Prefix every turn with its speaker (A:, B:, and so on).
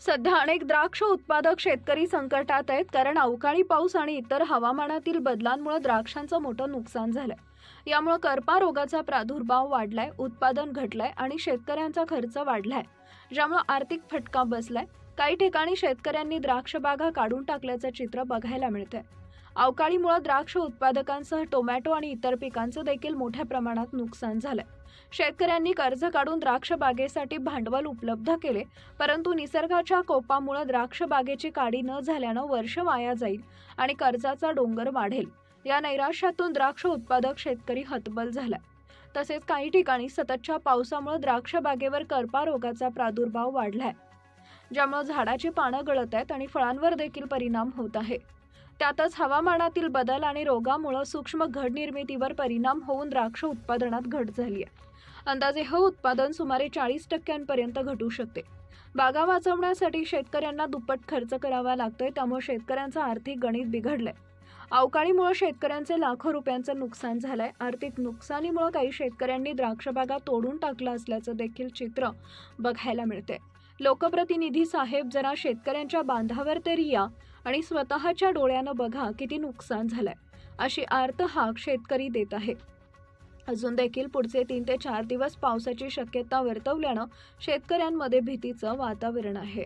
A: सध्या अनेक द्राक्ष उत्पादक शेतकरी संकटात आहेत कारण अवकाळी पाऊस आणि इतर हवामानातील बदलांमुळे द्राक्षांचं मोठं नुकसान झालंय. यामुळे करपा रोगाचा प्रादुर्भाव वाढलाय उत्पादन घटलंय आणि शेतकऱ्यांचा खर्च वाढलाय ज्यामुळे आर्थिक फटका बसलाय. काही ठिकाणी शेतकऱ्यांनी द्राक्ष बागा काढून टाकल्याचं चित्र बघायला मिळतंय. अवकाळीमुळे द्राक्ष उत्पादकांसह टोमॅटो आणि इतर पिकांचं देखील मोठ्या प्रमाणात नुकसान झालंय. शेतकऱ्यांनी कर्ज काढून द्राक्ष बागेसाठी भांडवल उपलब्ध केले परंतु निसर्गाच्या कोपामुळे द्राक्ष बागेची काढी न झाल्यानं वर्ष वाया जाईल आणि कर्जाचा डोंगर वाढेल. या नैराश्यातून द्राक्ष उत्पादक शेतकरी हतबल झालाय. तसेच काही ठिकाणी सततच्या पावसामुळे द्राक्ष बागेवर करपा रोगाचा प्रादुर्भाव वाढलाय ज्यामुळे झाडाची पानं गळत आहेत आणि फळांवर देखील परिणाम होत आहे. त्यातच हवामानातील बदल आणि रोगामुळं सूक्ष्म घड निर्मितीवर परिणाम होऊन द्राक्ष उत्पादनात घट झाली आहे अंदाजे हे उत्पादन सुमारे चाळीस टक्क्यांपर्यंत घटू शकते. बागा वाचवण्यासाठी शेतकऱ्यांना दुप्पट खर्च करावा लागतोय त्यामुळे शेतकऱ्यांचं आर्थिक गणित बिघडलंय. अवकाळीमुळे शेतकऱ्यांचे लाखो रुपयांचं नुकसान झालंय. आर्थिक नुकसानीमुळे काही शेतकऱ्यांनी द्राक्षबागा तोडून टाकलं असल्याचं देखील चित्र बघायला मिळते लोकप्रतिनिधी साहेब जरा शेतकऱ्यांच्या बांधावर तरी या आणि स्वतःच्या डोळ्यानं बघा किती नुकसान झालंय अशी आर्त हाक शेतकरी देत आहे अजून देखील पुढचे तीन ते चार दिवस पावसाची शक्यता वर्तवल्यानं शेतकऱ्यांमध्ये भीतीचं वातावरण आहे.